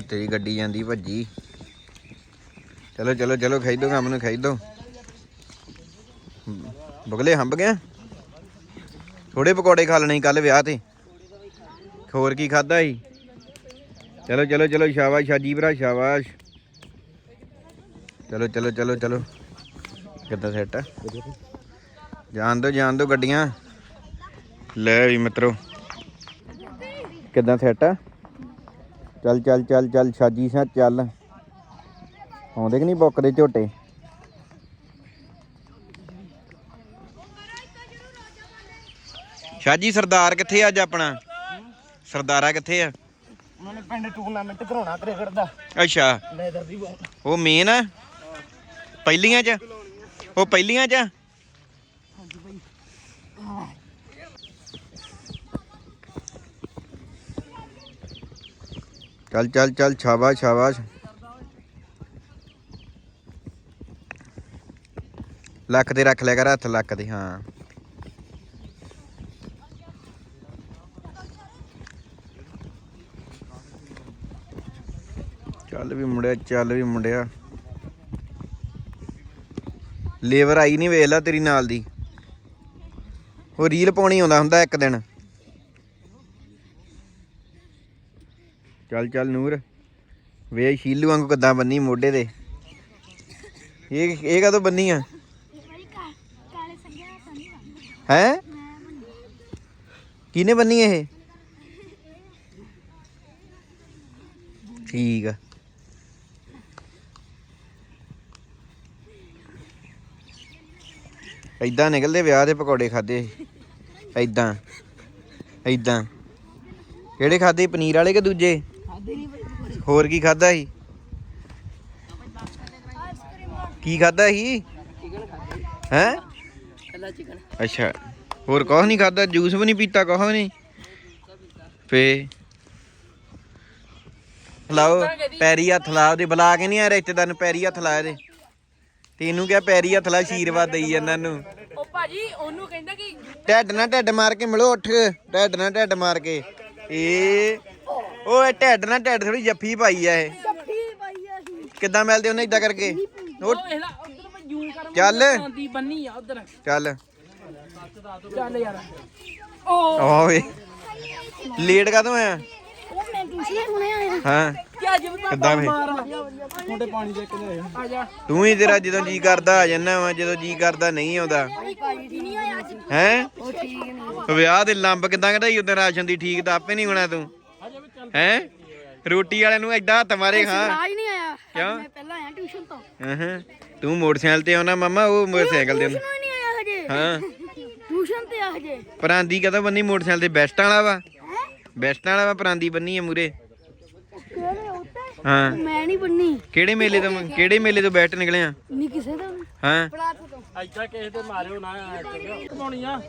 ਤੇਰੀ ਗੱਡੀ ਜਾਂਦੀ ਭੱਜੀ। ਚਲੋ ਚਲੋ ਚਲੋ ਖਾਈ ਦੋ ਕੰਮ ਨੂੰ ਖਾਈ ਦੋ ਬਗਲੇ ਹੰਬ ਗਿਆ। ਥੋੜੇ ਪਕੌੜੇ ਖਾ ਲੈਣੇ ਕੱਲ ਵਿਆਹ ਤੇ। ਹੋਰ ਕੀ ਖਾਦਾ ਸੀ? ਚਲੋ ਚਲੋ ਚਲੋ, ਸ਼ਾਬਾਸ਼, ਸ਼ਾਜੀ ਭਰਾ, ਸ਼ਾਬਾਸ਼। ਚਲੋ ਚਲੋ ਚਲੋ ਚਲੋ। ਕਿੱਦਾਂ ਸੈੱਟ ਆ? ਜਾਣ ਦੋ ਜਾਣ ਦੋ ਗੱਡੀਆਂ। ਲੈ ਵੀ ਮਿੱਤਰੋ। ਕਿੱਦਾਂ ਸੈੱਟ ਆ? ਚੱਲ ਚੱਲ ਚੱਲ ਚੱਲ ਛਾਜੀ ਸਾ ਚੱਲ। ਆਉਂਦੇ ਕਿ ਨਹੀਂ ਬੁੱਕ ਦੇ ਝੋਟੇ? ਸ਼ਾਜੀ ਸਰਦਾਰ ਕਿੱਥੇ ਅੱਜ ਆਪਣਾ? ਸਰਦਾਰਾ ਕਿੱਥੇ ਆ? ਉਹਨਾਂ ਪਿੰਡ ਟੂਰਨਾਮੈਂਟ ਕਰਾਉਣਾ ਕ੍ਰਿਕਟ ਦਾ ਅੱਛਾ। ਲੈਦਰ ਦੀ ਬਾਲ ਉਹ ਮੇਨ ਆ? ਪਹਿਲੀਆਂ ਚ? ਉਹ ਪਹਿਲੀਆਂ ਚ? ਚੱਲ ਚੱਲ ਚੱਲ, ਸ਼ਾਬਾਸ਼ ਸ਼ਾਬਾਸ਼। ਲੱਖ ਦੇ ਰੱਖ ਲਿਆ ਕਰ, ਹੱਥ ਲੱਕ ਦੇ ਹਾਂ। ਚੱਲ ਵੀ ਮੁੰਡਿਆ, ਚੱਲ ਵੀ ਮੁੰਡਿਆ। ਲੇਬਰ ਆਈ ਨਹੀਂ ਵੇਖ ਲੈ ਤੇਰੀ ਨਾਲ ਦੀ। ਉਹ ਰੀਲ ਪਾਉਣੀ ਆਉਂਦਾ ਹੁੰਦਾ ਇੱਕ ਦਿਨ। ਚੱਲ ਚੱਲ ਨੂਰ। ਵੇ ਸ਼ੀਲੂ ਵਾਂਗੂ ਕਿੱਦਾਂ ਬੰਨੀ ਮੋਢੇ ਤੇ। ਇਹ ਇਹ ਕਦੋਂ ਬੰਨੀ ਆ? ਹੈ? ਕਿਹਨੇ ਬੰਨੀ ਇਹ? ਠੀਕ ਆ। ਐਦਾਂ ਨਿਕਲਦੇ ਵਿਆਹ ਦੇ ਪਕੌੜੇ ਖਾਦੇ ਐਦਾਂ ਐਦਾਂ ਕਿਹੜੇ ਖਾਦੇ, ਪਨੀਰ ਵਾਲੇ ਕਿ ਦੂਜੇ? ਹੋਰ ਕੀ ਖਾਦਾ ਸੀ? ਕੀ ਖਾਦਾ ਸੀ? ਹੈ? ਅੱਛਾ ਹੋਰ ਕੁਛ ਨਹੀਂ ਖਾਦਾ ਜੂਸ ਵੀ ਨਹੀਂ ਪੀਤਾ ਵੀ ਨਹੀਂ। ਫੇ ਲਾਓ ਪੈਰੀ ਹੱਥ ਲਾ ਉਹਦੇ ਬੁਲਾ ਕੇ ਨਹੀਂ ਆ ਰਿਸ਼ਤੇਦਾਰ ਨੂੰ ਪੈਰੀ ਹੱਥ ਲਾ ਇਹਦੇ। ਤੈਨੂੰ ਕਿਹਾ ਪੈਰੀ ਹੱਥ ਲਾ ਆਸ਼ੀਰਵਾਦ ਦੇਈ ਜਾਂਦਾ ਨੂੰ ਉਹ ਭਾਜੀ ਉਹਨੂੰ ਕਹਿੰਦਾ ਕਿ ਢੱਡ ਨਾਲ ਢੱਡ ਮਾਰ ਕੇ ਮਿਲੋ ਉੱਠ ਢੱਡ ਨਾਲ ਢੱਡ ਮਾਰ ਕੇ। ਇਹ ਓਏ ਢੱਡ ਨਾਲ ਢੱਡ ਥੋੜੀ ਜੱਫੀ ਪਾਈ ਆ ਇਹ। ਕਿੱਦਾਂ ਮਿਲਦੇ ਉਹਨੇ ਇਦਾਂ ਕਰਕੇ? ਉਹ ਵੇਖ ਲਾ ਉਧਰ ਮੈਂ ਜੂਮ ਕਰ ਚੱਲ। ਦੀ ਬੰਨੀ ਆ ਉਧਰ। ਚੱਲ। ਚੱਲ ਯਾਰ। ਉਹ ਓਏ ਲੇਟ ਕਦੋਂ ਆਇਆ? ਉਹ ਮੈਂ ਟਿਊਸ਼ਨ ਹੁਣੇ ਆਇਆ ਹਾਂ। ਕੀ ਅੱਜ ਵੀ ਕਿੱਦਾਂ ਵੇ? ਮਾਰ। ਮੁੰਡੇ ਪਾਣੀ ਦੇ ਕੇ ਆ ਜਾ। ਤੂੰ ਹੀ ਤੇਰਾ ਜਦੋਂ ਜੀ ਕਰਦਾ ਆ ਜਾਂਦਾ ਵਾ ਜਦੋਂ ਜੀ ਕਰਦਾ ਨਹੀਂ ਆਉਂਦਾ। ਨਹੀਂ ਅੱਜ। ਹੈ? ਉਹ ਠੀਕ ਨਹੀਂ। ਵਿਆਹ ਦੇ ਲੰਬ ਕਿਦਾਂ ਕਢਾਈ ਉਦੋਂ ਰਾਸ਼ਨ ਦੀ ਠੀਕ ਤਾਂ ਆਪੇ ਨਹੀਂ ਹੋਣਾ ਤੂੰ। ਹੈ? ਰੋਟੀ ਵਾਲੇ ਨੂੰ ਐਡਾ ਹੱਥ ਮਾਰੇ ਖਾਂ ਰਾਜ ਨਹੀਂ ਆਇਆ? ਕਿਉਂ? ਮੈਂ ਪਹਿਲਾਂ ਆਇਆ ਟਿਊਸ਼ਨ ਤੋਂ। ਹਾਂ ਤੂੰ ਮੋਟਰਸਾਈਕਲ ਤੇ ਆਉਣਾ ਮਾਮਾ ਉਹ ਮੋਟਰਸਾਈਕਲ ਦੇ ਟਿਊਸ਼ਨ ਹੀ ਨਹੀਂ ਆਇਆ ਹਜੇ। ਹਾਂ। ਟਿਊਸ਼ਨ ਤੇ ਆ ਹਜੇ। ਪਰਾਂਦੀ ਕਦੋਂ ਬੰਨੀ ਮੋਟਰਸਾਈਕਲ ਤੇ? ਬੈਸਟ ਵਾਲਾ ਵਾ? ਹੈ? ਬੈਸਟ ਵਾਲਾ ਵਾ ਪਰਾਂਦੀ ਬੰਨੀ ਆ ਮੂਰੇ। ਕਿਹੜੇ ਉੱਤੇ ਹਾਂ। ਮੈਂ ਨਹੀਂ ਬੰਨੀ। ਕਿਹੜੇ ਮੇਲੇ ਤੋਂ ਕਿਹੜੇ ਮੇਲੇ ਤੋਂ ਬੈਸਟ ਨਿਕਲਿਆ ਨਹੀਂ ਕਿਸੇ ਦਾ ਵੀ। ਹਾਂ। ਪਲਾਟ ਤੋਂ। ਐਦਾਂ ਕਿਸੇ ਤੇ ਮਾਰਿਓ ਨਾ ਪਾਉਣੀ ਆ?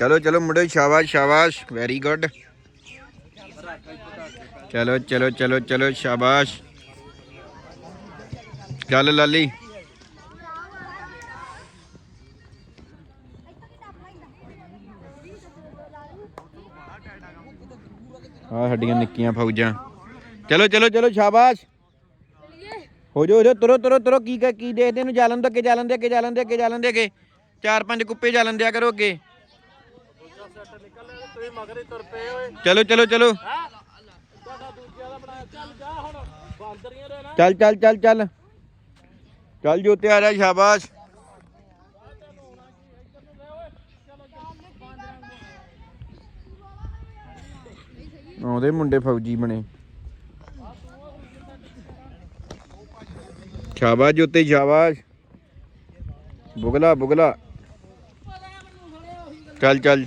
ਚਲੋ ਚਲੋ ਮੁੰਡੇ ਸ਼ਾਬਾਸ਼ ਸ਼ਾਬਾਸ਼ ਵੈਰੀ ਗੁੱਡ ਚਲੋ ਚਲੋ ਚਲੋ ਚਲੋ, ਸ਼ਾਬਾਸ਼। ਚੱਲ ਲਾਲੀ। ਆ ਸਾਡੀਆਂ ਨਿੱਕੀਆਂ ਫੌਜਾਂ। ਚਲੋ ਚਲੋ ਚਲੋ, ਸ਼ਾਬਾਸ਼। ਹੋ ਜੋ ਹੋ ਜੋ ਤੁਰੋ ਤੁਰੋ ਤੁਰੋ। ਕੀ ਕੀ ਦੇਖਦੇ ਨੂੰ ਜਾਲਨ ਦੇ ਅੱਗੇ ਜਾਲਨ ਦੇ ਅੱਗੇ ਜਾਲਨ ਦੇ ਅੱਗੇ ਜਾਲਨ ਦੇ ਅੱਗੇ। ਚਾਰ ਪੰਜ ਕੁੱਪੇ ਜਾਲਨ ਦਿਆ ਕਰੋ ਅੱਗੇ ਤੁਸੀਂ ਮਗਰੇ ਤੁਰ ਪਏ ਓਏ ਚਲੋ ਚਲੋ ਚਲੋ। ਚੱਲ ਜਾ ਚੱਲ ਚੱਲ ਚੱਲ ਚੱਲ। ਜੋਤੇ ਆ ਜਾ ਸ਼ਾਬਾਸ਼। ਆਉਂਦੇ ਮੁੰਡੇ ਫੌਜੀ ਬਣੇ। ਸ਼ਾਬਾਸ਼ ਜੋਤੇ ਸ਼ਾਬਾਸ਼। ਬੁਗਲਾ ਬੁਗਲਾ। ਚੱਲ ਚੱਲ।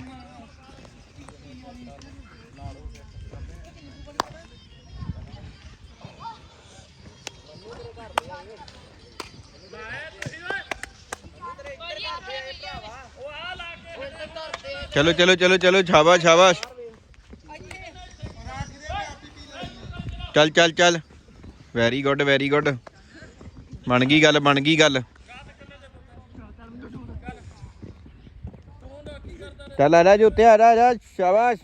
ਚਲੋ ਚਲੋ ਚਲੋ ਚਲੋ, ਸ਼ਾਬਾਸ਼ ਸ਼ਾਬਾਸ਼। ਚੱਲ ਚੱਲ ਚੱਲ। ਵੈਰੀ ਗੁੱਡ ਵੈਰੀ ਗੁੱਡ ਬਣ ਗਈ ਗੱਲ, ਬਣ ਗਈ ਗੱਲ। ਚੱਲ, ਆ ਜਾ ਜੋਤੇ ਆ ਜਾ, ਸ਼ਾਬਾਸ਼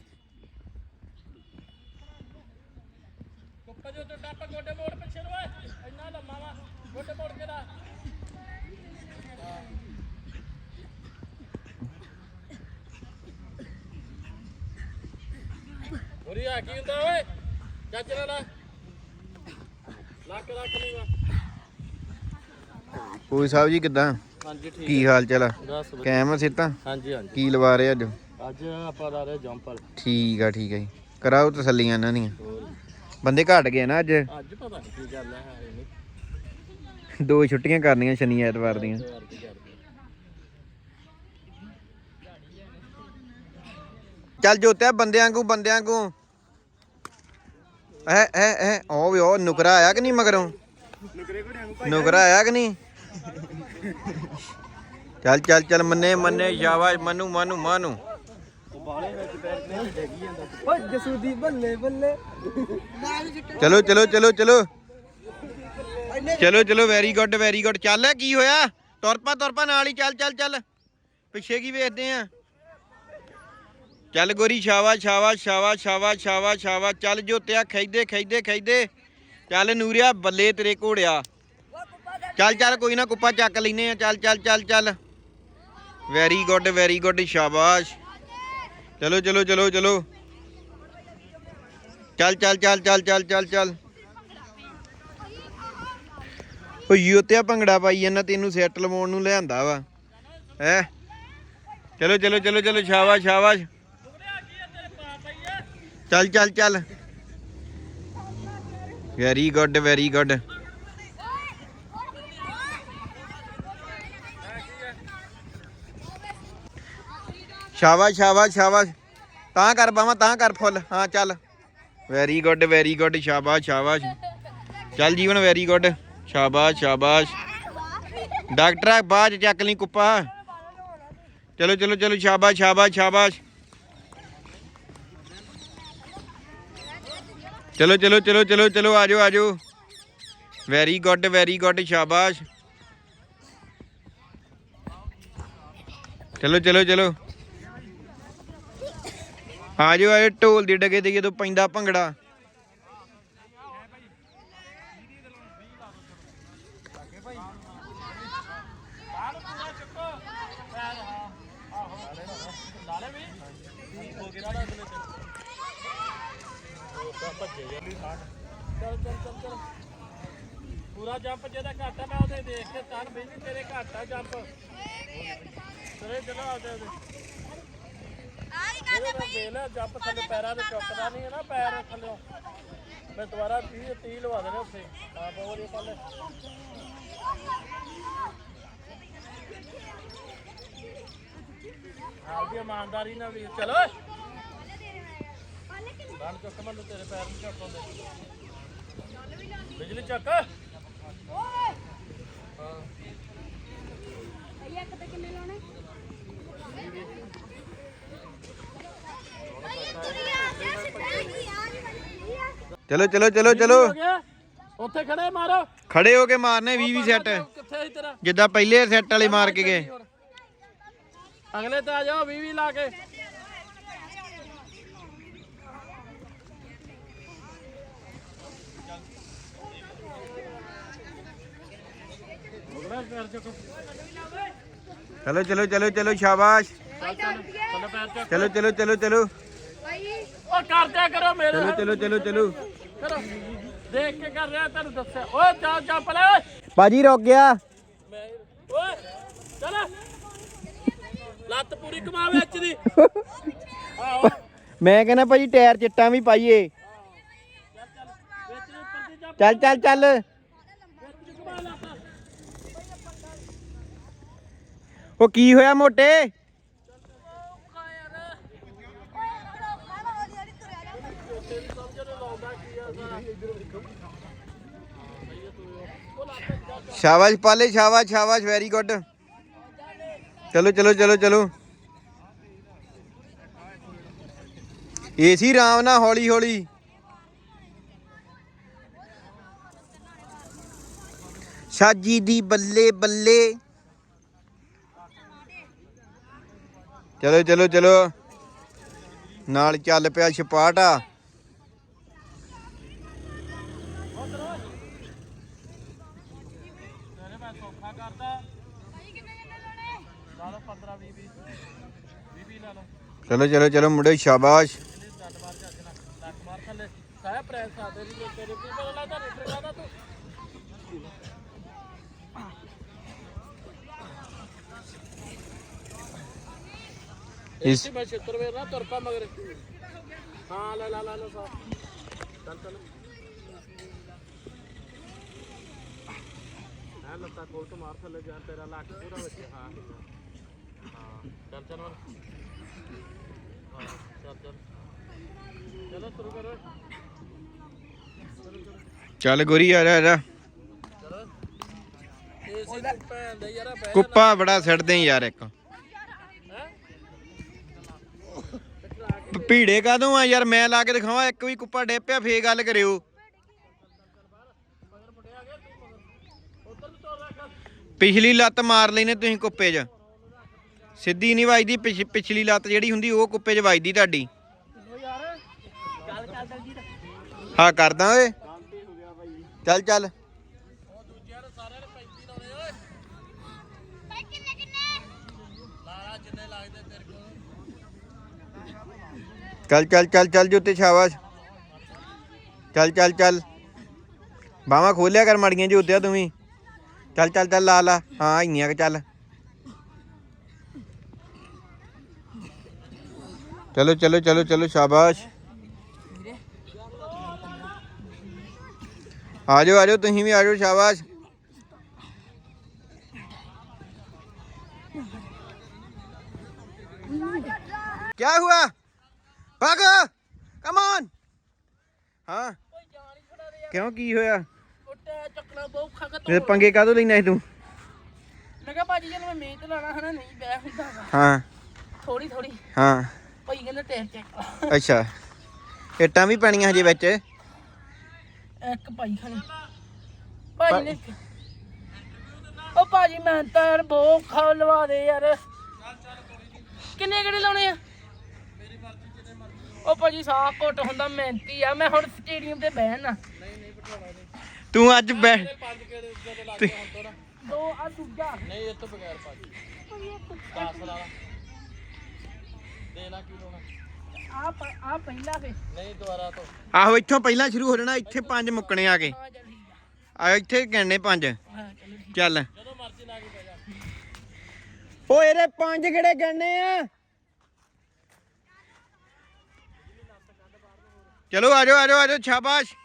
ਟੱਪ ਜੋ ਤੂੰ ਟੱਪ ਗੋਡੇ ਮੋੜ ਪਿੱਛੇ ਨੂੰ ਓਏ ਇੰਨਾ ਲੰਮਾ ਵਾ ਗੋਡੇ ਮੋੜ ਕੇ ਦਾ ਉਰੀ ਆ ਕੀ ਹੁੰਦਾ ਓਏ ਚੱਜ ਨਾਲ ਲਾ। ਲੱਕ ਰੱਖ ਲਈ ਵਾ ਕੋਈ ਸਾਹਿਬ ਜੀ ਕਿਦਾਂ? ਹਾਂਜੀ ਠੀਕ ਕੀ ਹਾਲ ਚਾਲ ਆ। ਕੈਮ ਆ ਸਿੱਤਾ ਹਾਂਜੀ ਹਾਂਜੀ। ਕੀ ਲਵਾ ਰਹੇ ਅੱਜ? ਅੱਜ ਆਪਾਂ ਲਾ ਰਹੇ ਜੰਪਰ। ਠੀਕ ਆ ਠੀਕ ਆ ਜੀ। ਕਰਾਓ ਤਸੱਲੀਆਂ ਇਹਨਾਂ ਦੀਆਂ। ਬੰਦੇ ਘਟ ਗਏ ਨਾ ਅੱਜ? ਅੱਜ ਪਤਾ ਨਹੀਂ ਕੀ ਗੱਲ ਹੈ ਦੋ ਛੁੱਟੀਆਂ ਕਰਨੀਆਂ ਸ਼ਨੀ ਐਤਵਾਰ ਦੀਆਂ। ਯਾਰ ਕੀ ਕਰਦੇ ਚੱਲ ਜੋਤਿਆ ਬੰਦਿਆਂ ਨੂੰ ਬੰਦਿਆਂ ਨੂੰ ਐ ਐ ਐ ਉਹ ਵੀ ਉਹ ਨੁਕਰਾ ਆਇਆ ਕਿ ਨਹੀਂ ਮਗਰੋਂ? ਨੁਕਰਾ ਆਇਆ ਕਿ ਨਹੀਂ? ਚੱਲ ਚੱਲ ਚੱਲ ਮੰਨੇ ਮੰਨੇ ਸ਼ਾਬਾਸ਼ ਮਨੂ ਮਨੂ ਮਨੂ। ਓਏ ਜਸੂਦੀ ਬੱਲੇ ਬੱਲੇ। ਚਲੋ ਚਲੋ ਚਲੋ ਚਲੋ। ਚਲੋ ਚਲੋ ਵੈਰੀ ਗੁੱਡ ਵੈਰੀ ਗੁੱਡ ਚੱਲ ਕੀ ਹੋਇਆ? ਤੁਰ ਪਾ ਤੁਰ ਪਾ ਨਾਲ ਹੀ ਚੱਲ ਚੱਲ ਚੱਲ। ਪਿੱਛੇ ਕੀ ਵੇਖਦੇ ਆ? ਚੱਲ ਗੋਰੀ ਸ਼ਾਬਾਸ਼ ਸ਼ਾਬਾਸ਼ ਸ਼ਾਬਾਸ਼ ਸ਼ਾਬਾਸ਼ ਸ਼ਾਬਾਸ਼ ਸ਼ਾਬਾਸ਼। ਚੱਲ ਜੋਤਿਆ ਖੈਦੇ ਖੈਦੇ ਖੈਦੇ ਚੱਲ ਨੂਰਿਆ ਬੱਲੇ ਤੇਰੇ ਘੋੜਿਆ। ਚੱਲ ਚੱਲ, ਕੋਈ ਨਾ, ਕੁੱਪਾ ਚੱਕ ਲੈਨੇ ਆ। ਚੱਲ ਚੱਲ ਚੱਲ ਚੱਲ। ਵੈਰੀ ਗੁੱਡ ਵੈਰੀ ਗੁੱਡ ਸ਼ਾਬਾਸ਼। ਚਲੋ ਚਲੋ ਚਲੋ ਚਲੋ। ਚੱਲ ਚੱਲ ਚੱਲ ਚੱਲ ਚੱਲ ਚੱਲ ਚੱਲ। ਉਹ ਯੂਤਿਆ ਭੰਗੜਾ ਪਾਈ ਜਾਂਦਾ, ਤੈਨੂੰ ਸੈੱਟ ਲਵਾਉਣ ਨੂੰ ਲਿਆਂਦਾ ਵਾ। ਹੈ? ਚਲੋ ਚਲੋ ਚਲੋ ਚਲੋ, ਸ਼ਾਬਾਸ਼ ਸ਼ਾਬਾਸ਼। ਚੱਲ ਚੱਲ ਚੱਲ। ਵੈਰੀ ਗੁੱਡ ਵੈਰੀ ਗੁੱਡ ਸ਼ਾਬਾਸ਼ ਸ਼ਾਬਾਸ਼ ਸ਼ਾਬਾਸ਼। ਤਾਂ ਕਰ ਬਾਵਾ, ਤਾਂ ਕਰ ਫੁੱਲ। ਹਾਂ, ਚੱਲ। ਵੈਰੀ ਗੁੱਡ ਵੈਰੀ ਗੁੱਡ ਸ਼ਾਬਾਸ਼ ਸ਼ਾਬਾਸ਼। ਚੱਲ ਜੀਵਨ ਵੈਰੀ ਗੁੱਡ ਸ਼ਾਬਾਸ਼ ਸ਼ਾਬਾਸ਼। ਡਾਕਟਰ ਆ ਬਾਅਦ 'ਚ ਚੱਕ ਲਈ ਕੁੱਪਾ। ਚਲੋ ਚਲੋ ਚਲੋ। ਸ਼ਾਬਾਸ਼ ਸ਼ਾਬਾਸ਼ ਸ਼ਾਬਾਸ਼। ਚਲੋ ਚਲੋ ਚਲੋ ਚਲੋ ਚਲੋ। ਆਜੋ ਆਜੋ। ਵੈਰੀ ਗੁੱਡ ਵੈਰੀ ਗੁੱਡ ਸ਼ਾਬਾਸ਼। ਚਲੋ ਚਲੋ ਚਲੋ। ਆ ਆਜੋ ਆਜੋ, ਢੋਲ ਦੀ ਡਗੇ ਤੇ ਜਦੋਂ ਪੈਂਦਾ ਭੰਗੜਾ। ਪੂਰਾ ਜੰਪ ਜਿਹਦਾ ਘੱਟ ਮੈਂ ਉਹਦੇ ਦੇਖ ਕੇ ਤਨ ਵੀ ਤੇਰੇ ਘੱਟ ਜੰਪ। ਚਲੇ ਚਲੋ ਆਦੇ ਉਹਦੇ। ਇਹਦੇ ਨਾਲ ਦੇ ਲੈ ਜੰਪ ਥੱਲੇ ਪੈਰਾਂ ਤੇ ਚੁੱਕਦਾ ਨਹੀਂ ਹੈ ਨਾ ਪੈਰ ਥੱਲੇ ਮੈਂ ਦੁਬਾਰਾ 30 30 ਲਵਾ ਦੇਣੇ ਉੱਥੇ। ਆ ਬਹੁਤ ਇਹ ਪੱਲੇ ਆਪਦੀ ਇਮਾਨਦਾਰੀ ਨਾਲ ਵੀ ਚਲੋ ਬੰਨ ਚੁੱਕ ਮੈਨੂੰ ਤੇਰੇ ਪੈਰ ਨਹੀਂ ਚੱਕਉਂਦੇ ਬਿਜਲੀ ਚੱਕ। ਚਲੋ ਚਲੋ ਚਲੋ ਚਲੋ। ਹੋ ਗਿਆ ਉੱਥੇ ਖੜੇ ਮਾਰੋ। ਖੜੇ ਹੋ ਕੇ ਮਾਰਨੇ 20 20 ਸੈੱਟ ਕਿੱਥੇ ਸੀ ਤੇਰਾ? ਜਿੱਦਾਂ ਪਹਿਲੇ ਸੈੱਟ ਵਾਲੇ ਮਾਰ ਕੇ ਗਏ। ਅਗਲੇ ਤੇ ਆ ਜਾਓ 20 20 ਲਾ ਕੇ। ਚਲੋ ਚਲੋ ਚਲੋ ਚਲੋ ਸ਼ਾਬਾਸ਼। ਚੱਲ ਚੱਲ ਚੱਲ ਚਲੋ। ਚਲੋ ਓ ਕਰ ਮੇਰੇ ਚਲੋ ਚਲੋ ਚਲੋ ਚਲੋ। ਕਰੋ ਦੇਖ ਕੇ ਕਰ ਰਿਹਾ ਤੈਨੂੰ ਦੱਸਿਆ। ਓਏ ਚੱਲ ਚੱਪ ਲੈ ਓਏ ਬਾਜੀ ਰੁਕ ਗਿਆ। ਮੈਂ ਓਏ ਚੱਲ। ਲੱਤ ਪੂਰੀ ਕਮਾ ਵਿੱਚ ਦੀ। ਮੈਂ ਕਹਿੰਦਾ ਭਾਜੀ ਟਾਇਰ ਚਿੱਟਾਂ ਵੀ ਪਾਈਏ। ਚੱਲ ਚੱਲ ਚੱਲ। ਉਹ ਕੀ ਹੋਇਆ ਮੋਟੇ? ਸ਼ਾਬਾਸ਼ ਪਾਲੇ, ਸ਼ਾਬਾਸ਼ ਸ਼ਾਬਾਸ਼ ਵੈਰੀ ਗੁੱਡ ਚਲੋ ਚਲੋ ਚਲੋ ਚਲੋ। ਏਸੀ ਰਾਮ ਨਾਲ ਹੌਲੀ ਹੌਲੀ। ਸਾਜੀ ਦੀ ਬੱਲੇ ਬੱਲੇ। ਚਲੋ ਚਲੋ ਚਲੋ। ਨਾਲ ਚੱਲ ਪਿਆ ਛਪਾਟਾ ਕਰਦਾ ਲਾ ਲਓ 15 20 20 20 ਲਾ ਲਓ ਚਲੋ ਚਲੋ ਚਲੋ ਮੁੰਡੇ ਸ਼ਾਬਾਸ਼ ਇਹਨੇ ਡੱਡ ਮਾਰ ਚੱਜ ਨਾਲ ਲੱਕ ਮਾਰ ਥੱਲੇ ਸਾਇਆ ਪ੍ਰੈਸ ਕਰ ਦੇ ਜੀ ਤੇਰੇ ਕੀ ਚਲੋ ਚਲੋ ਚਲੋ ਲਾਦਾ ਸ਼ਾਬਾਸ਼। ਇਸ ਮੈਂ ਛਿੱਤਰ ਵੇਰ ਨਾ ਤੁਰ ਮਗਰ ਹਾਂ ਲੈ ਲਾ ਲਾ ਲਾ ਸਾ ਚੱਲ ਚੱਲ ਆ ਲੱਤਾਂ ਕੋਲ ਤੋਂ ਮਾਰ ਥੱਲੇ ਜਾ ਤੇਰਾ ਲੱਕ ਪੂਰਾ ਵਿੱਚ ਹਾਂ ਹਾਂ ਚੱਲ ਚੱਲ ਚੱਲ ਗੋਰੀ, ਆ ਜਾ ਆ ਜਾ। ਕੁੱਪਾ ਬੜਾ ਛੱਡਦੇ ਯਾਰ ਇੱਕ। ਭੀੜੇ ਕਾਦੋਂ ਆ ਯਾਰ? ਮੈਂ ਲਾ ਕੇ ਦਿਖਾਵਾਂ, ਇੱਕ ਵੀ ਕੁੱਪਾ ਡੇਪਿਆ ਫੇਰ ਗੱਲ ਕਰਿਓ। ਪਿਛਲੀ ਲੱਤ ਮਾਰ ਲਈ ਨੇ ਤੁਸੀਂ ਕੁੱਪੇ 'ਚ। ਸਿੱਧੀ ਨਹੀਂ ਵੱਜਦੀ, ਪਿਛ- ਪਿਛਲੀ ਲੱਤ ਜਿਹੜੀ ਹੁੰਦੀ, ਉਹ ਕੁੱਪੇ 'ਚ ਵੱਜਦੀ ਤੁਹਾਡੀ। ਹਾਂ, ਕਰਦਾ ਓਏ। ਚੱਲ ਚੱਲ। ਚੱਲ ਚੱਲ ਚੱਲ ਚੱਲ ਜੁੱਤੇ ਸ਼ਾਬਾਸ਼। ਚੱਲ ਚੱਲ ਚੱਲ। ਬਾਵਾ ਖੋਲਿਆ ਕਰ ਮੜੀਆਂ ਜੁੱਤਿਆ ਤੂੰ ਵੀ। ਚੱਲ ਚੱਲ ਚੱਲ, ਲਾ ਲਾ। ਹਾਂ, ਇੰਨੀਆਂ ਕਿ ਚੱਲ। चलो चलो चलो चलो शाबाश। आ जाओ आ जाओ तुम भी आ जाओ शाबाश। क्या हुआ? भागो ऑन हाँ। क्यों की होया? पंगे कदू लेना तू? मैं मैं मेहनत लाना है ना नहीं बह हाँ। थोड़ी थोड़ी। हाँ। ਭਾਈ ਕਹਿੰਦਾ ਟੈਸਟ ਚੈੱਕ ਅੱਛਾ। ਇੱਟਾਂ ਵੀ ਪੈਣੀਆਂ ਹਜੇ ਵਿੱਚ? ਇੱਕ ਭਾਈ ਖਾਣੇ ਭਾਜੀ ਨੇ ਉਹ ਭਾਜੀ ਮੈਂ ਤਾਂ ਯਾਰ ਬਹੁਤ ਖਾ ਲਵਾ ਦੇ ਯਾਰ। ਕਿੰਨੇ ਕਿਹੜੇ ਲਾਉਣੇ ਆ? ਉਹ ਭਾਜੀ ਸਾਹ ਘੁੱਟ ਹੁੰਦਾ ਮਿਹਨਤੀ ਆ। ਮੈਂ ਹੁਣ ਸਟੇਡੀਅਮ ਤੇ ਬਹਿਣਾ ਤੂੰ ਅੱਜ ਬੈ ਪੰਜ ਕਿਹੜੇ ਜਿਹੜੇ ਲੱਗੇ ਹੁਣ ਤੋਂ ਨਾ। ਦੋ ਆ ਦੂਜਾ। ਨਹੀਂ ਇਹ ਤੋਂ ਬਗੈਰ ਭਾਜੀ। 10 ਲਾ ਲਾ। ਦੇ ਲਾ ਕੀ ਲਾਉਣਾ ਆ ਆ ਪਹਿਲਾ ਫੇ ਨਹੀਂ ਦੁਬਾਰਾ ਤੋਂ। ਆਹੋ ਇੱਥੋਂ ਪਹਿਲਾਂ ਸ਼ੁਰੂ ਹੋ ਜਾਣਾ ਇੱਥੇ ਪੰਜ ਮੁੱਕਣੇ ਆ ਕੇ। ਆ ਚੱਲ ਠੀਕ ਆ ਇੱਥੇ ਗਿਣਨੇ ਪੰਜ। ਹਾਂ ਚਲੋ ਠੀਕ ਚੱਲ। ਜਦੋਂ ਮਰਜ਼ੀ ਲਾ ਕੇ ਬਹਿ ਜਾ। ਓ ਇਹਦੇ ਪੰਜ ਕਿਹੜੇ ਗਿਣਨੇ ਆ? ਚਲੋ ਆ ਜਾਓ ਆ ਜਾਓ ਆ ਜਾਓ ਸ਼ਾਬਾਸ਼।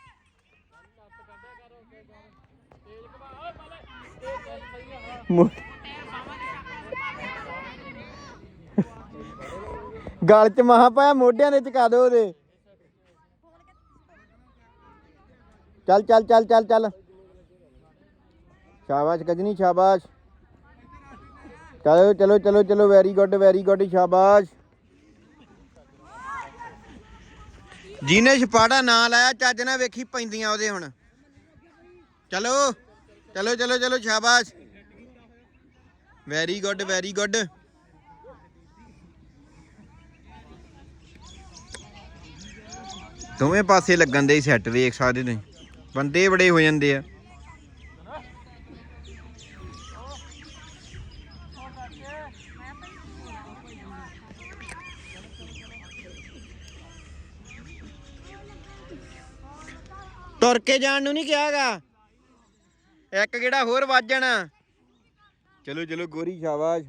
ਗਲ ਚ ਮਹਾ ਪਾਇਆ, ਮੋਢਿਆਂ ਦੇ ਚਕਾ ਦੋ ਉਹਦੇ। ਚੱਲ ਚੱਲ ਚੱਲ ਚੱਲ ਚੱਲ। ਸ਼ਾਬਾਸ਼ ਗਜਨੀ, ਸ਼ਾਬਾਸ਼। ਚਲੋ ਚਲੋ ਚਲੋ ਚਲੋ ਵੈਰੀ ਗੁੱਡ ਵੈਰੀ ਗੁੱਡ ਸ਼ਾਬਾਸ਼। ਜਿਹਨੇ ਛਪਾੜਾ ਨਾਂ ਲਾਇਆ, ਚੱਜ ਨਾਲ ਵੇਖੀ ਪੈਂਦੀਆਂ ਉਹਦੇ ਹੁਣ। ਚਲੋ ਚਲੋ ਚਲੋ ਚਲੋ, ਸ਼ਾਬਾਸ਼। ਵੈਰੀ ਗੁੱਡ ਵੈਰੀ ਗੁੱਡ ਦੋਵੇਂ ਪਾਸੇ ਲੱਗਣ ਦੇ ਸੈੱਟ ਵੇਖ ਸਕਦੇ ਤੁਸੀਂ। ਬੰਦੇ ਬੜੇ ਹੋ ਜਾਂਦੇ ਆ। ਤੁਰ ਕੇ ਜਾਣ ਨੂੰ ਨਹੀਂ ਕਿਹਾਗਾ ਇੱਕ ਕਿਹੜਾ ਹੋਰ ਵੱਜਣਾ। ਚਲੋ ਚਲੋ, ਗੋਰੀ ਸ਼ਾਬਾਸ਼।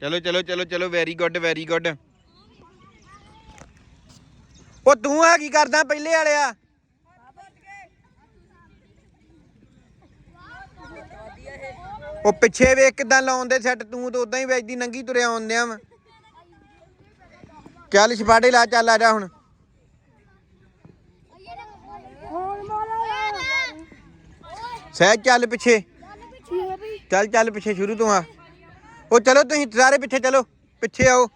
ਚਲੋ ਚਲੋ ਚਲੋ ਚਲੋ ਵੈਰੀ ਗੁੱਡ ਵੈਰੀ ਗੁੱਡ ਉਹ ਤੂੰ ਆ ਕੀ ਕਰਦਾ ਪਹਿਲੇ ਵਾਲਿਆ ਉਹ ਪਿੱਛੇ ਵੇਖ ਕਿਦਾਂ ਲਾਉਂਦੇ ਸੈੱਟ, ਤੂੰ ਤਾਂ ਉਦਾਂ ਹੀ ਵੇਚਦੀ, ਨੰਗੀ ਤੁਰਿਆ ਆਉਂਦਿਆਂ ਵਾ। ਚੱਲ ਛਪਾੜੇ ਲਾ, ਚੱਲ ਆ ਜਾ ਹੁਣ। ਸਹਿਜ ਚੱਲ ਪਿੱਛੇ। ਚੱਲ ਚੱਲ ਪਿੱਛੇ ਸ਼ੁਰੂ ਤੋਂ ਆ। ਉਹ ਚਲੋ ਤੁਸੀਂ ਸਾਰੇ ਪਿੱਛੇ ਚਲੋ, ਪਿੱਛੇ ਆਓ।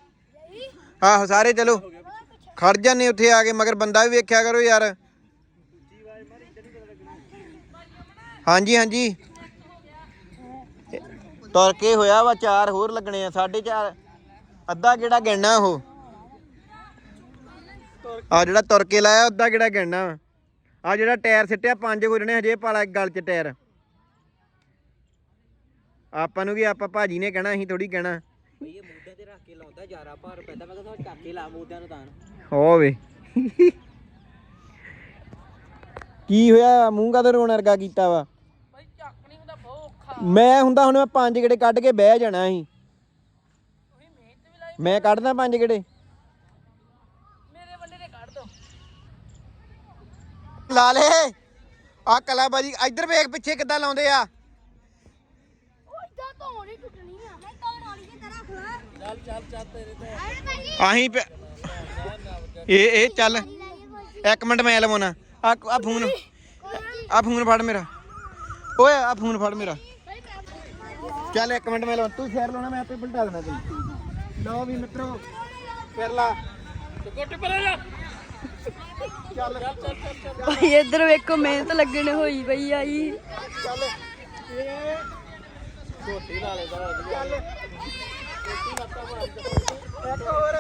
ਆਹੋ, ਸਾਰੇ ਚਲੋ। ਖੜ ਜਾਂਦੇ ਉੱਥੇ ਆ ਕੇ, ਮਗਰ ਬੰਦਾ ਵੀ ਵੇਖਿਆ ਕਰੋ ਯਾਰ। ਹਾਂਜੀ ਹਾਂਜੀ। ਤੁਰ ਕੇ ਹੋਇਆ ਵਾ, ਚਾਰ ਹੋਰ ਲੱਗਣੇ ਆ, ਸਾਢੇ ਚਾਰ। ਅੱਧਾ ਕਿਹੜਾ ਗਿਣਨਾ ਉਹ? ਆ ਜਿਹੜਾ ਤੁਰ ਕੇ ਲਾਇਆ, ਅੱਧਾ ਕਿਹੜਾ ਗਿਣਨਾ ਵਾ? ਆ ਜਿਹੜਾ ਟਾਇਰ ਸਿੱਟਿਆ, ਪੰਜ ਹੋ ਜਣੇ, ਹਜੇ ਪਾਲਾ ਇੱਕ ਗਲ ਚ ਟਾਇਰ। ਆਪਾਂ ਨੂੰ ਕੀ ਆਪਾਂ ਭਾਜੀ ਨੇ ਕਹਿਣਾ, ਅਸੀਂ ਥੋੜੀ ਕਹਿਣਾ। ਲਾਉਂਦਾ ਭਾਰ ਪੈਂਦਾ। ਮੈਂ ਚੱਕ ਕੇ ਲਾ ਮੂਧਿਆਂ ਨੂੰ ਤਾਂ। ਹੋਵੇ ਕੀ ਹੋਇਆ? ਮੂੰਹ ਕਾ ਰੋਣ ਵਰਗਾ ਕੀਤਾ ਵਾ? ਭਾਈ ਚੱਕ ਨਹੀਂ ਹੁੰਦਾ ਬਹੁਤ ਔਖਾ। ਮੈਂ ਹੁੰਦਾ ਹੁਣ ਮੈਂ ਪੰਜ ਗੇੜੇ ਕੱਢ ਕੇ ਬਹਿ ਜਾਣਾ ਸੀ। ਤੁਸੀਂ ਮਿਹਨਤ ਵੀ ਲਾਈ ਮੈਂ ਕੱਢਦਾ ਪੰਜ ਗੇੜੇ? ਮੇਰੇ ਬੰਦੇ ਦੇ ਕੱਢ ਦੋ। ਲਾ ਲੈ। ਆ ਕਲਾਬਾਜੀ ਇੱਧਰ ਵੇਖ ਪਿੱਛੇ ਕਿੱਦਾਂ ਲਾਉਂਦੇ ਆ ਉਹ ਇਦਾਂ ਧੋਣ ਹੀ ਟੁੱਟਣੀ ਆ ਮੈਂ ਧੋਣ ਵਾਲੀ ਦੀ ਤਰ੍ਹਾਂ ਖੁਲਾ ਚੱਲ ਚੱਲ ਚੱਲ ਤੇਰੇ ਤੇ ਆਹੀਂ ਪਿਆ- ਇਹ ਇਹ ਚੱਲ। ਇੱਕ ਮਿੰਟ ਮੈਂ ਲਵਾਉਣਾ ਆ ਆ ਫੋਨ। ਆ ਫੋਨ ਫੜ ਮੇਰਾ। ਓਏ ਆ ਫੋਨ ਫੜ ਮੇਰਾ। ਚੱਲ ਇੱਕ ਮਿੰਟ ਮੈਂ ਲਵਾ ਤੂੰ ਸ਼ੇਰ ਲਾਉਣਾ ਮੈਂ ਆਪੇ ਪਲਟਾ ਦੇਣਾ ਤੈਨੂੰ। ਲਓ ਵੀ ਮਿੱਤਰੋ ਫਿਰ ਲਾ ਗੋਟੇ ਪਰ ਜਾ ਚੱਲ। ਭਾਈ ਇੱਧਰ ਵੇਖੋ ਮਿਹਨਤ ਲੱਗਣ ਹੋਈ ਪਈ ਆਈ ਚੱਲ। ਇਹ ਛੋਟੀ ਲਾ ਲੈ ਦਾ ਚੱਲ। ਛੋਟੀ ਲੱਤਾਂ ਮਾਰ ਇੱਕ ਹੋਰ।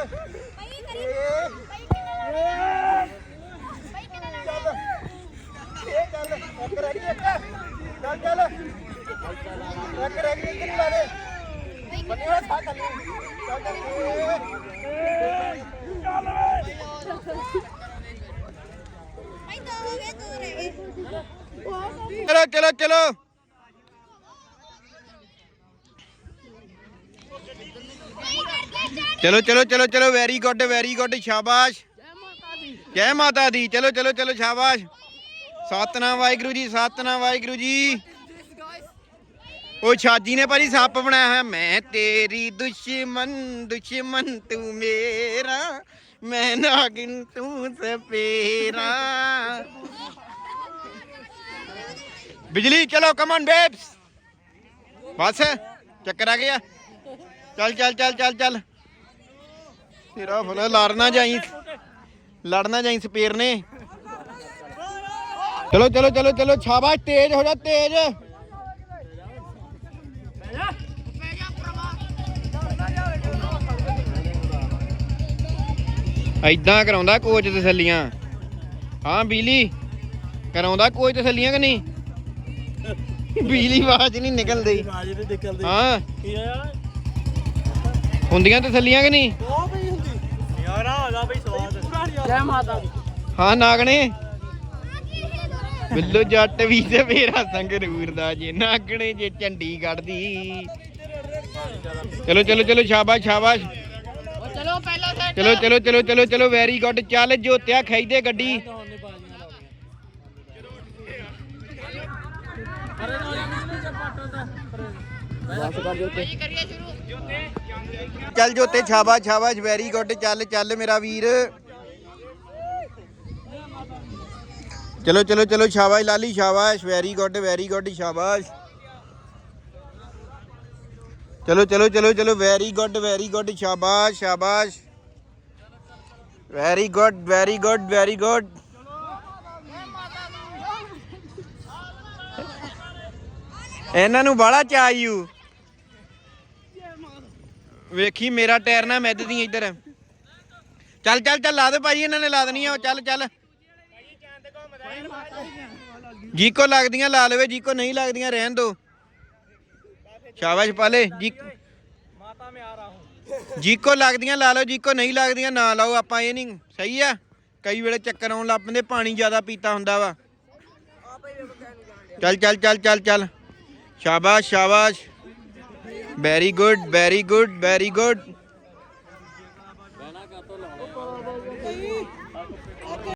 ਇਹ ਚੱਲ ਇਹ ਚੱਲ ਇੱਕ ਰਹਿ ਗਈ ਇੱਕ ਚੱਲ ਚੱਲ ਇੱਕ ਰਹਿ ਗਈ ਇੱਧਰ ਹੀ ਲਾ ਦੇ ਬੰਨੀ ਹੋਇਆ ਸਾਹ ਚੱਲ ਚੱਲ ਚੱਲ ਇਹ ਚਲੋ ਚਲੋ ਚਲੋ ਚਲੋ ਚਲੋ ਚਲੋ ਚਲੋ ਵੈਰੀ ਗੁੱਡ ਵੈਰੀ ਗੁੱਡ ਸ਼ਾਬਾਸ਼। ਜੈ ਮਾਤਾ ਦੀ। ਚਲੋ ਚਲੋ ਚਲੋ ਸ਼ਾਬਾਸ਼। ਸਤਨਾਮ ਵਾਹਿਗੁਰੂ ਜੀ ਸਤਨਾਮ ਵਾਹਿਗੁਰੂ ਜੀ। ਉਹ ਛਾਜੀ ਨੇ ਭਾਜੀ ਸੱਪ ਬਣਾਇਆ ਹੋਇਆ। ਮੈਂ ਤੇਰੀ ਦੁਸ਼ਮਨ ਦੁਸ਼ਮਨ ਤੂੰ ਮੇਰਾ। ਮੈਂ ਨਾਗਿਨ ਤੂੰ ਸਪੇਰਾ ਬਿਜਲੀ ਚਲੋ ਕਮਨ ਬੇਬਸ ਬਸ ਚੱਕਰ ਆ ਗਿਆ। ਚੱਲ ਚੱਲ ਚੱਲ ਚੱਲ ਚੱਲ। ਤੇਰਾ ਫਲਾ ਲੜਨਾ ਜਾਈ ਲੜਨਾ ਜਾਈ ਸਪੇਰ ਨੇ। ਚਲੋ ਚਲੋ ਚਲੋ ਚਲੋ ਸ਼ਾਬਾਸ਼ ਤੇਜ਼ ਹੋ ਜਾ ਤੇਜ਼। ਐਦਾਂ ਕਰਾਉਂਦਾ ਕੋਚ ਤਸੱਲੀਆਂ। ਹਾਂ ਬਿਜਲੀ ਕਰਾਉਂਦਾ ਕੋਚ ਤਸੱਲੀਆਂ ਕਿ ਨਹੀਂ? ਬਿਜਲੀ ਆਵਾਜ਼ ਨਹੀਂ ਨਿਕਲਦੀ। ਹਾਂ। ਕੀ ਆ ਹੁੰਦੀਆਂ ਤਸੱਲੀਆਂ ਕਿ ਨਹੀਂ? ਉਹ ਵੀ ਹੁੰਦੀ ਯਾਰ ਆ ਹੈਗਾ ਬਈ ਸਵਾਦ ਜੈ ਮਾਤਾ ਦੀ। ਹਾਂ ਨਾਗਣੇ? ਬਿੱਲੂ ਜੱਟ ਵੀ ਤੇ ਮੇਰਾ ਸੰਗਰੂਰ ਦਾ ਜੇ। ਨਾਗਣੇ ਜੇ ਚੰਡੀਗੜ੍ਹ ਦੀ ਚਲੋ ਚਲੋ ਚਲੋ ਸ਼ਾਬਾਸ਼ ਸ਼ਾਬਾਸ਼। ਚਲੋ ਪਹਿਲਾਂ ਸੈਟ ਚਲੋ ਚਲੋ ਚਲੋ ਚਲੋ ਚਲੋ ਵੈਰੀ ਗੁੱਡ ਚੱਲ ਜੋਤਿਆ ਖਾਈਦੇ ਗੱਡੀ। ਚੱਲ ਜੋਤੇ ਸ਼ਾਬਾਸ਼ ਸ਼ਾਬਾਸ਼ ਵੈਰੀ ਗੁੱਡ, ਚੱਲ ਚੱਲ ਮੇਰਾ ਵੀਰ। ਚਲੋ ਚਲੋ ਚਲੋ, ਸ਼ਾਬਾਸ਼ ਲਾਲੀ, ਸ਼ਾਬਾਸ਼, ਵੈਰੀ ਗੁੱਡ ਵੈਰੀ ਗੁੱਡ, ਸ਼ਾਬਾਸ਼। ਚਲੋ ਚਲੋ ਚਲੋ ਚਲੋ, ਵੈਰੀ ਗੁੱਡ ਵੈਰੀ ਗੁੱਡ, ਸ਼ਾਬਾਸ਼ ਸ਼ਾਬਾਸ਼। Very good very good very good. ਇਹਨਾਂ ਨੂੰ ਬਾਲਾ ਚਾਹੀਓ। ਵੇਖੀ, ਮੇਰਾ ਟਾਇਰ ਨਾ ਮਿੱਧ ਦੀ ਇੱਧਰ। ਚੱਲ ਚੱਲ ਚੱਲ, ਲਾ ਦੇ ਭਾਜੀ ਇਹਨਾਂ ਨੇ ਲਾ ਦੇਣੀ ਆ ਉਹ ਚੱਲ ਚੱਲ। ਜੀਕੋ ਲੱਗਦੀਆਂ, ਲਾ ਲਵੇ। ਜੀਕੋ ਨਹੀਂ ਲੱਗਦੀਆਂ, ਰਹਿਣ ਦੋ। ਸ਼ਾਬਾਸ਼ ਪਾਲੇ। ਜੀ ਮਾਤਾ ਮੈਂ ਆ ਰਹਾ ਹੂੰ ਜੀਕੋ ਲੱਗਦੀਆਂ, ਲਾ ਲਓ। ਜੀਕੋ ਨਹੀਂ ਲੱਗਦੀਆਂ, ਨਾ ਲਾਓ। ਆਪਾਂ ਇਹ ਨਹੀਂ ਸਹੀ ਆ। ਕਈ ਵੇਲੇ ਚੱਕਰ ਆਉਣ ਲੱਗ ਪੈਂਦੇ, ਪਾਣੀ ਜ਼ਿਆਦਾ ਪੀਤਾ ਹੁੰਦਾ ਵਾ। ਚੱਲ ਚੱਲ ਚੱਲ ਚੱਲ ਚੱਲ। ਸ਼ਾਬਾਸ਼ ਸ਼ਾਬਾਸ਼। Very good very good very good